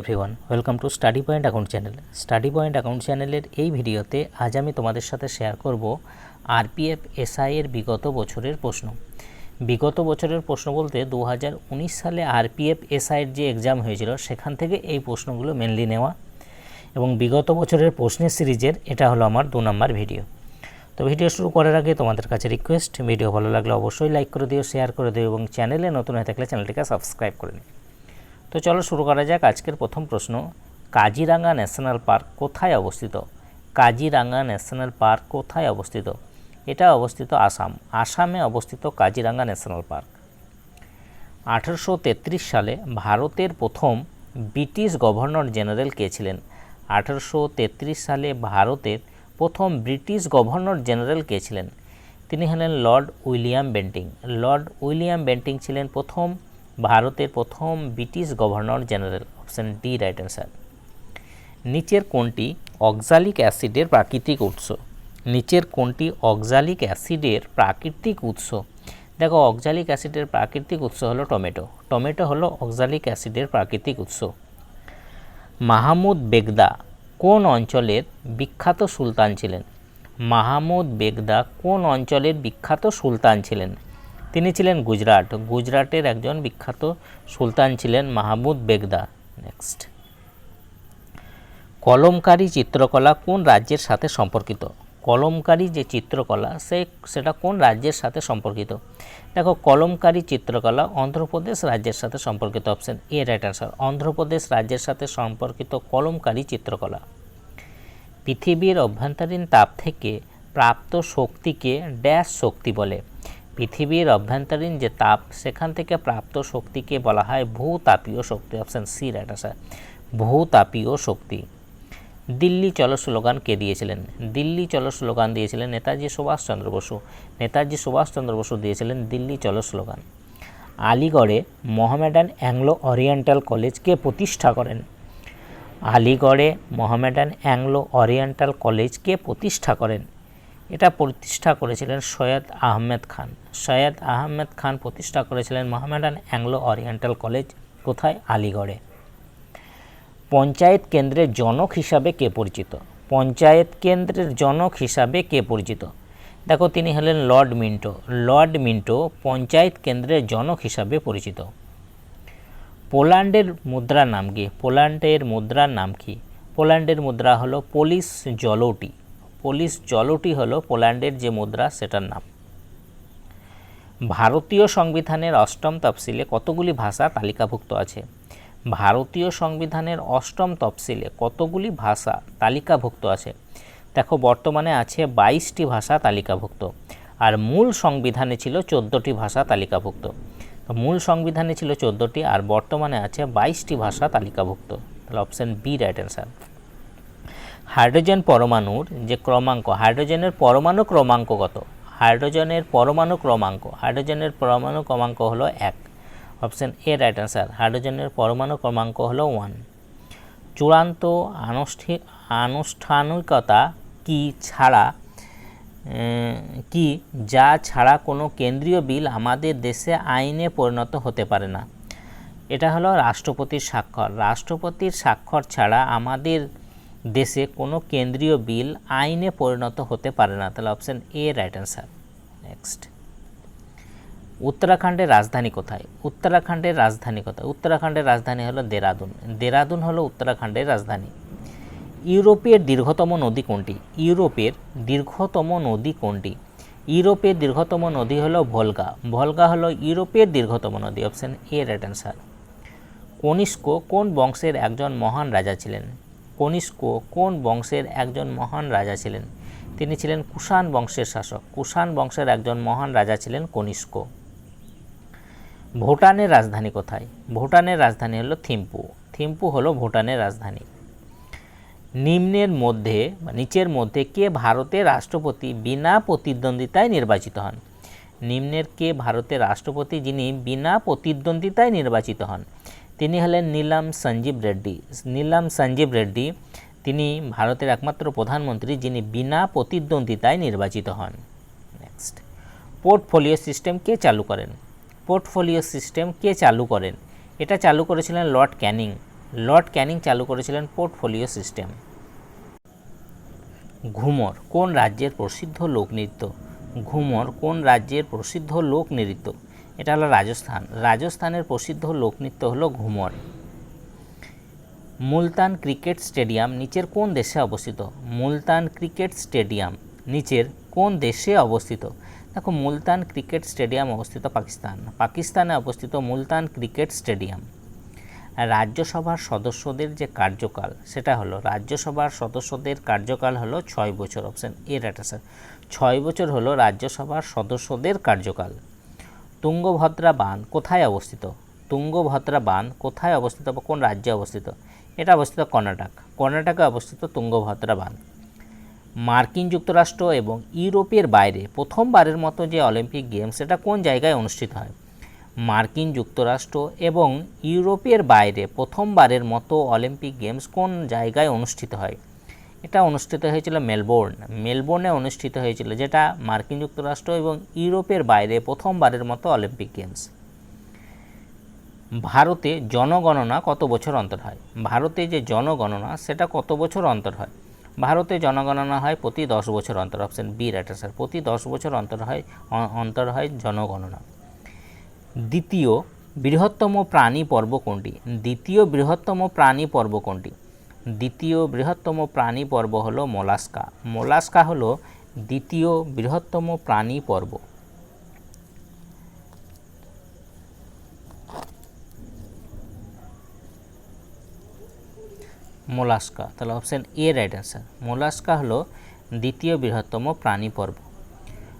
Everyone welcome to study point account channel study point account চ্যানেলের এই ভিডিওতে আজ আমি তোমাদের সাথে শেয়ার করব আরপিএফ এসআই এর বিগত বছরের প্রশ্ন। বিগত বছরের প্রশ্ন বলতে দু হাজার উনিশ সালে আরপিএফ এসআইয়ের যে এক্সাম হয়েছিল, সেখান থেকে এই প্রশ্নগুলো মেনলি নেওয়া। এবং বিগত বছরের প্রশ্নের সিরিজের, এটা হলো আমার দু নম্বর ভিডিও। তো ভিডিও শুরু করার আগে তোমাদের কাছে রিকোয়েস্ট ভিডিও ভালো লাগলে অবশ্যই লাইক করে দিও শেয়ার করে দিও এবং চ্যানেলে নতুন হয়ে থাকলে চ্যানেলটিকে সাবস্ক্রাইব করে নিও। তো চলো শুরু করা যাক আজকের প্রথম প্রশ্ন। কাজিরাঙ্গা ন্যাশনাল পার্ক কোথায় অবস্থিত? কাজিরাঙ্গা ন্যাশনাল পার্ক কোথায় অবস্থিত? এটা অবস্থিত আসাম। আসামে অবস্থিত কাজিরাঙ্গা ন্যাশনাল পার্ক। আঠারোশো সালে ভারতের প্রথম ব্রিটিশ গভর্নর জেনারেল কে ছিলেন? আঠারোশো সালে ভারতের প্রথম ব্রিটিশ গভর্নর জেনারেল কে ছিলেন? তিনি হলেন Lord William Bentinck. Lord William Bentinck ছিলেন প্রথম ভারতের প্রথম British governor general option D right answer নিচের কোনটি অক্সালিক অ্যাসিডের প্রাকৃতিক উৎস। নিচের কোনটি অক্সালিক অ্যাসিডের প্রাকৃতিক উৎস। দেখো, অক্সালিক অ্যাসিডের প্রাকৃতিক উৎস হলো টমেটো। টমেটো হলো অক্সালিক অ্যাসিডের প্রাকৃতিক উৎস। মাহমুদ বেগদা কোন অঞ্চলের বিখ্যাত সুলতান ছিলেন? মাহমুদ বেগদা কোন অঞ্চলের বিখ্যাত সুলতান ছিলেন? তিনি ছিলেন গুজরাট। গুজরাটের একজন বিখ্যাত সুলতান ছিলেন মাহমুদ বেগদা। নেক্সট কলমকারী চিত্রকলা কোন রাজ্যের সাথে সম্পর্কিত? কলমকারী যে চিত্রকলা, সে, সেটা কোন রাজ্যের সাথে সম্পর্কিত? দেখো, কলমকারী চিত্রকলা অন্ধ্রপ্রদেশ রাজ্যের সাথে সম্পর্কিত। Option A right answer Andhra Pradesh রাজ্যের সাথে সম্পর্কিত কলমকারী চিত্রকলা। পৃথিবীর অভ্যন্তরীণ তাপ থেকে প্রাপ্ত শক্তিকে ড্যাশ শক্তি বলে। পৃথিবীর অভ্যন্তরীণ যে তাপ, সেখান থেকে প্রাপ্ত শক্তিকে বলা হয় ভূতাপীয় শক্তি অপশান সি রাইট আনসার ভূতাপীয় শক্তি। দিল্লি চলো স্লোগান কে দিয়েছিলেন? দিল্লি চলো স্লোগান দিয়েছিলেন নেতাজি সুভাষচন্দ্র বসু। নেতাজি সুভাষচন্দ্র বসু দিয়েছিলেন দিল্লি চলো স্লোগান। আলিগড়ে মোহামেডান অ্যাংলো ওরিয়েন্টাল কলেজকে প্রতিষ্ঠা করেন? আলিগড়ে মোহামেডান অ্যাংলো ওরিয়েন্টাল কলেজকে প্রতিষ্ঠা করেন? এটা প্রতিষ্ঠা করেছিলেন সৈয়দ আহমেদ খান। সৈয়দ আহমেদ খান প্রতিষ্ঠা করেছিলেন মোহামেডান অ্যাংলো ওরিয়েন্টাল কলেজ, কোথায়? আলিগড়ে। পঞ্চায়েত কেন্দ্রের জনক হিসাবে কে পরিচিত? পঞ্চায়েত কেন্দ্রের জনক হিসাবে কে পরিচিত? দেখো, তিনি হলেন Lord Minto. Lord Minto panchayat কেন্দ্রের জনক হিসাবে পরিচিত। পোল্যান্ডের মুদ্রার নাম কি? পোল্যান্ডের মুদ্রার নাম কি? পোল্যান্ডের মুদ্রা হলো পোলিশ জলটি। পোলিশ জলটি হলো পোল্যান্ডের যে মুদ্রা, সেটার নাম। ভারতীয় সংবিধানের অষ্টম তফসিলে কতগুলি ভাষা তালিকাভুক্ত আছে? ভারতীয় সংবিধানের অষ্টম তফসিলে কতগুলি ভাষা তালিকাভুক্ত আছে? দেখো, বর্তমানে আছে বাইশটি ভাষা তালিকাভুক্ত, আর মূল সংবিধানে ছিল চোদ্দোটি ভাষা তালিকাভুক্ত। মূল সংবিধানে ছিল চোদ্দোটি, আর বর্তমানে আছে বাইশটি ভাষা তালিকাভুক্ত। তাহলে option B right answer hydrogen পরমাণুর যে ক্রমাঙ্ক, হাইড্রোজেনের পরমাণু ক্রমাঙ্ক কত? হাইড্রোজেনের পরমাণু ক্রমাঙ্ক, হাইড্রোজেনের পরমাণু ক্রমাঙ্ক হলো এক। অপশান এ, রাইট অ্যান্সার, হাইড্রোজেনের পরমাণু ক্রমাঙ্ক হলো ওয়ান। চূড়ান্ত আনুষ্ঠিক আনুষ্ঠানিকতা কি ছাড়া কি যা ছাড়া কোনো কেন্দ্রীয় বিল আমাদের দেশে আইনে পরিণত হতে পারে না? এটা হলো রাষ্ট্রপতির স্বাক্ষর। রাষ্ট্রপতির স্বাক্ষর ছাড়া আমাদের দেশে কোনো কেন্দ্রীয় বিল আইনে পরিণত হতে পারে না। তাহলে option A right answer next উত্তরাখণ্ডের রাজধানী কোথায়? উত্তরাখণ্ডের রাজধানী কোথায়? উত্তরাখণ্ডের রাজধানী হলো দেরাদুন। দেরাদুন হলো উত্তরাখণ্ডের রাজধানী। ইউরোপের দীর্ঘতম নদী কোনটি? ইউরোপের দীর্ঘতম নদী কোনটি? ইউরোপের দীর্ঘতম নদী হলো ভলগা। ভলগা হলো ইউরোপের দীর্ঘতম নদী। Option A right answer Kanishka কোন বংশের একজন মহান রাজা ছিলেন? কনিষ্ক কোন বংশের একজন মহান রাজা ছিলেন? তিনি ছিলেন কুষাণ বংশের শাসক। কুষাণ বংশের একজন মহান রাজা ছিলেন কনিষ্ক। ভুটানের রাজধানী কোথায়? ভুটানের রাজধানী হলো থিম্পু। থিম্পু হলো ভুটানের রাজধানী। নিম্নের মধ্যে নিচের মধ্যে কে ভারতের রাষ্ট্রপতি বিনা প্রতিদ্বন্দ্বিতায় নির্বাচিত হন? নিম্নের কে ভারতের রাষ্ট্রপতি যিনি বিনা প্রতিদ্বন্দ্বিতায় নির্বাচিত হন? তিনি হলেন নীলাম সঞ্জীব রেড্ডি। নীলাম সঞ্জীব রেড্ডি তিনি ভারতের একমাত্র প্রধানমন্ত্রী যিনি বিনা প্রতিদ্বন্দ্বিতায় নির্বাচিত হন। নেক্সট পোর্টফোলিও সিস্টেম কে চালু করেন। পোর্টফোলিও সিস্টেম কে চালু করেন। এটা চালু করেছিলেন লর্ড ক্যানিং। লর্ড ক্যানিং চালু করেছিলেন পোর্টফোলিও সিস্টেম ঘুমর, কোন রাজ্যের প্রসিদ্ধ লোকনৃত্য ঘুমর, কোন রাজ্যের প্রসিদ্ধ লোকনৃত্য এটা হলো রাজস্থান। রাজস্থানের প্রসিদ্ধ লোকনৃত্য হলো ঘুমর। মুলতান ক্রিকেট স্টেডিয়াম নিচের কোন দেশে অবস্থিত? মুলতান ক্রিকেট স্টেডিয়াম নিচের কোন দেশে অবস্থিত? দেখো, মুলতান ক্রিকেট স্টেডিয়াম অবস্থিত পাকিস্তান। পাকিস্তানে অবস্থিত মুলতান ক্রিকেট স্টেডিয়াম। রাজ্যসভার সদস্যদের যে কার্যকাল, সেটা হলো রাজ্যসভার সদস্যদের কার্যকাল হলো ছয় বছর। অপশান এ রাইট স্যার ছয় বছর হলো রাজ্যসভার সদস্যদের কার্যকাল। তুঙ্গভদ্রা বাঁধ কোথায় অবস্থিত? তুঙ্গভদ্রা বাঁধ কোথায় অবস্থিত বা কোন রাজ্যে অবস্থিত? এটা অবস্থিত কর্ণাটক। কর্ণাটকে অবস্থিত তুঙ্গভদ্রা বাঁধ মার্কিন যুক্তরাষ্ট্র এবং ইউরোপের বাইরে প্রথমবারের মতো যে অলিম্পিক গেমস সেটা কোন জায়গায় অনুষ্ঠিত হয়? মার্কিন যুক্তরাষ্ট্র এবং ইউরোপের বাইরে প্রথমবারের মতো অলিম্পিক গেমস কোন জায়গায় অনুষ্ঠিত হয়? এটা অনুষ্ঠিত হয়েছিল মেলবোর্ন। মেলবোর্নে অনুষ্ঠিত হয়েছিল যেটা মার্কিন যুক্তরাষ্ট্র এবং ইউরোপের বাইরে প্রথমবারের মতো অলিম্পিক গেমস। ভারতে জনগণনা কত বছর অন্তর হয়? ভারতে যে জনগণনা, সেটা কত বছর অন্তর হয়? ভারতে জনগণনা হয় প্রতি দশ বছর অন্তর, অপশন বি রাইট স্যার, প্রতি দশ বছর অন্তর হয় অন্তর হয় জনগণনা। দ্বিতীয় বৃহত্তম প্রাণী পর্ব কোনটি? দ্বিতীয় বৃহত্তম প্রাণী পর্ব কোনটি? দ্বিতীয় বৃহত্তম প্রাণী পর্ব হলো মোলাস্কা। মোলাস্কা হলো দ্বিতীয় বৃহত্তম প্রাণী পর্ব। মোলাস্কা, তাহলে option A right answer Mollusca হলো দ্বিতীয় বৃহত্তম প্রাণী পর্ব।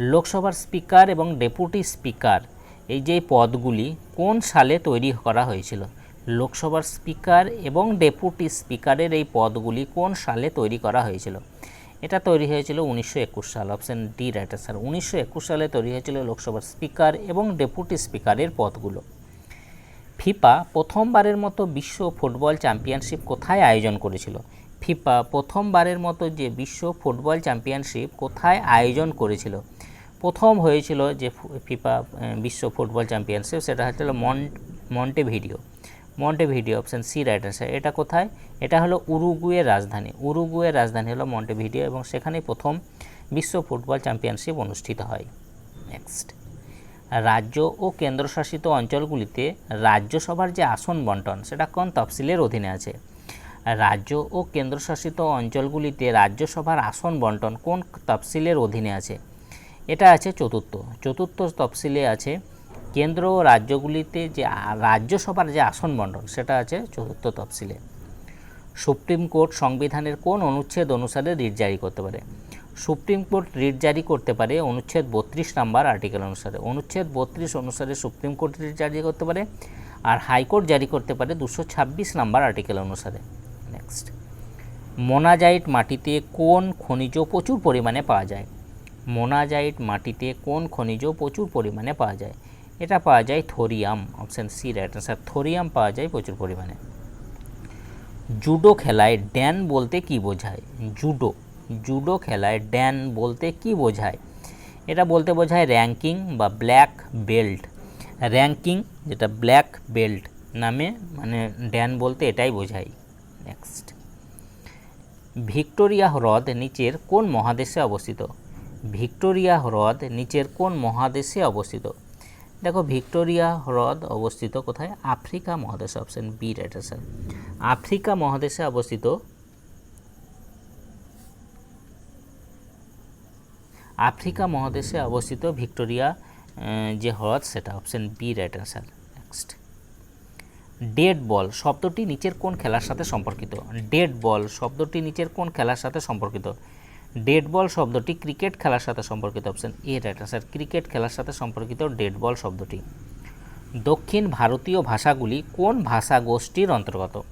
লোকসভার স্পিকার এবং ডেপুটি স্পিকার এই যে পদগুলি কোন সালে তৈরি করা হয়েছিল? লোকসভার স্পিকার এবং ডেপুটি স্পিকারের এই পদগুলি কোন সালে তৈরি করা হয়েছিল? এটা তৈরি হয়েছিল উনিশশো একুশ সাল অপশান ডি রাইট স্যার উনিশশো একুশ সালে তৈরি হয়েছিল লোকসভার স্পিকার এবং ডেপুটি স্পিকারের পদগুলো। ফিফা প্রথমবারের মতো বিশ্ব ফুটবল চ্যাম্পিয়নশিপ কোথায় আয়োজন করেছিল? ফিফা প্রথমবারের মতো যে বিশ্ব ফুটবল চ্যাম্পিয়নশিপ কোথায় আয়োজন করেছিল? প্রথম হয়েছিল যে ফিফা বিশ্ব ফুটবল চ্যাম্পিয়নশিপ, সেটা হচ্ছিল মন Montevideo Montevideo option C right answer এটা কোথায়? এটা হলো উরুগুয়ের রাজধানী। উরুগুয়ের রাজধানী হলো মন্টে ভিডিও এবং সেখানেই প্রথম বিশ্ব ফুটবল চ্যাম্পিয়নশিপ অনুষ্ঠিত হয়। নেক্সট রাজ্য ও কেন্দ্রশাসিত অঞ্চলগুলিতে রাজ্যসভার যে আসন বন্টন, সেটা কোন তফসিলের অধীনে আছে? রাজ্য ও কেন্দ্রশাসিত অঞ্চলগুলিতে রাজ্যসভার আসন বন্টন কোন তফসিলের অধীনে আছে? এটা আছে চতুর্থ। চতুর্থ তফসিলে আছে কেন্দ্র ও রাজ্যগুলিতে যে রাজ্যসভার যে আসন বন্টন সেটা আছে চতুর্থ তফসিলে। সুপ্রিম কোর্ট সংবিধানের কোন অনুচ্ছেদ অনুসারে রিট জারি করতে পারে? সুপ্রিম কোর্ট রিট জারি করতে পারে অনুচ্ছেদ বত্রিশ নাম্বার আর্টিকেল অনুসারে। অনুচ্ছেদ বত্রিশ অনুসারে সুপ্রিম কোর্ট রিট জারি করতে পারে আর হাইকোর্ট জারি করতে পারে দুশো ছাব্বিশ নাম্বার আর্টিকেল অনুসারে। নেক্সট মোনাজাইট মাটিতে কোন খনিজ প্রচুর পরিমাণে পাওয়া যায়? মোনাজাইট মাটিতে কোন খনিজ প্রচুর পরিমাণে পাওয়া যায়? এটা পাওয়া যায় thorium option C right answer thorium পাওয়া যায় প্রচুর পরিমাণে। জুডো খেলায় ড্যান বলতে কি বোঝায়? জুডো জুডো খেলায় ড্যান বলতে কি বোঝায়? এটা বলতে বোঝায় র্যাঙ্কিং বা ব্ল্যাক বেল্ট র্যাঙ্কিং যেটা ব্ল্যাক বেল্ট নামে মানে ড্যান বলতে এটাই বোঝায়। নেক্সট ভিক্টোরিয়া হ্রদ নিচের কোন মহাদেশে অবস্থিত? ভিক্টোরিয়া হ্রদ নিচের কোন মহাদেশে অবস্থিত? দেখো, ভিক্টোরিয়া হ্রদ অবস্থিত কোথায়? আফ্রিকা মহাদেশে option B right answer Africa মহাদেশে অবস্থিত আফ্রিকা মহাদেশে অবস্থিত ভিক্টোরিয়া যে হ্রদ, সেটা option B right answer next dead ball শব্দটি নিচের কোন খেলার সাথে সম্পর্কিত? ডেড বল শব্দটি নিচের কোন খেলার সাথে সম্পর্কিত? ডেড বল শব্দটি ক্রিকেট খেলার সাথে সম্পর্কিত option A right answer cricket খেলার সাথে সম্পর্কিত ডেড বল শব্দটি। দক্ষিণ ভারতীয় ভাষাগুলি কোন ভাষা গোষ্ঠীর অন্তর্গত?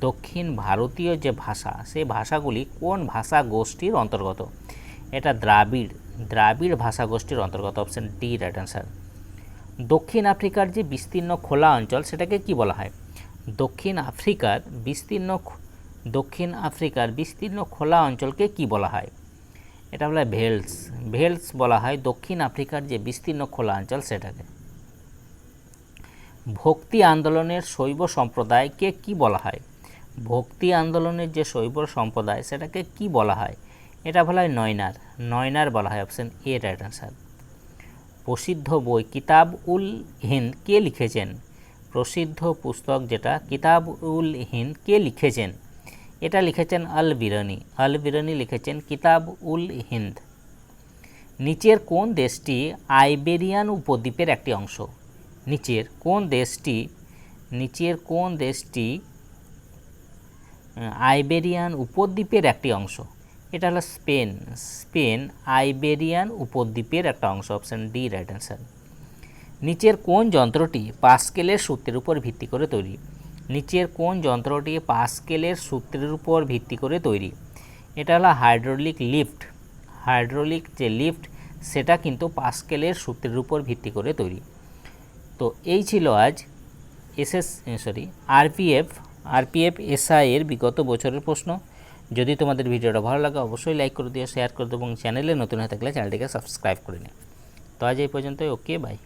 দক্ষিণ ভারতীয় যে ভাষা, সেই ভাষাগুলি কোন ভাষা গোষ্ঠীর অন্তর্গত? এটা দ্রাবিড় দ্রাবিড় ভাষা গোষ্ঠীর অন্তর্গত অপশন ডি রাইট আনসার দক্ষিণ আফ্রিকার যে বিস্তীর্ণ খোলা অঞ্চল, সেটাকে কি বলা হয়? দক্ষিণ আফ্রিকার বিস্তীর্ণ দক্ষিণ আফ্রিকার বিস্তীর্ণ খোলা অঞ্চলকে কি বলা হয়? এটা বলা হয় ভেলস। ভেলস বলা হয় দক্ষিণ আফ্রিকার যে বিস্তীর্ণ খোলা অঞ্চল সেটাকে। ভক্তি আন্দোলনের শৈব সম্প্রদায়কে কি বলা হয়? ভক্তি আন্দোলনের যে শৈব সম্প্রদায় সেটাকে কি বলা হয়? এটা বলা হয় নয়নার। নয়নার বলা হয় অপশন এ রাইট আনসার প্রসিদ্ধ বই কিতাব উল হিন্দ কে লিখেছেন? প্রসিদ্ধ পুস্তক যেটা, কিতাব উল হিন্দ কে লিখেছেন? এটা লিখেছেন আল বিরানি আল বিরানি লিখেছেন কিতাব উল হিন্দ। নিচের কোন দেশটি আইবেরিয়ান উপদ্বীপের একটি অংশ? নিচের কোন দেশটি, নিচের কোন দেশটি আইবেরিয়ান উপদ্বীপের একটি অংশ? এটা হলো স্পেন। স্পেন আইবেরিয়ান উপদ্বীপের একটা অংশ। Option D, right answer. নিচের কোন যন্ত্রটি পাস্কেলের সূত্রের উপর ভিত্তি করে তৈরি? নিচের কোন যন্ত্রটি পাস্কেলের সূত্রের উপর ভিত্তি করে তৈরি। এটা হলো হাইড্রোলিক লিফট। হাইড্রোলিক যে লিফট, সেটা কিন্তু পাস্কেলের সূত্রের উপর ভিত্তি করে তৈরি। তো এই ছিল আজ SS sorry RPF RPF SI এর বিগত বছরের প্রশ্ন। যদি তোমাদের ভিডিওটা ভালো লাগে, অবশ্যই লাইক করে দিও শেয়ার করে দিও, এবং চ্যানেলে নতুন হয়ে থাকলে চ্যানেলটিকে সাবস্ক্রাইব করে নিও। তো আজ এই পর্যন্তই ওকে বাই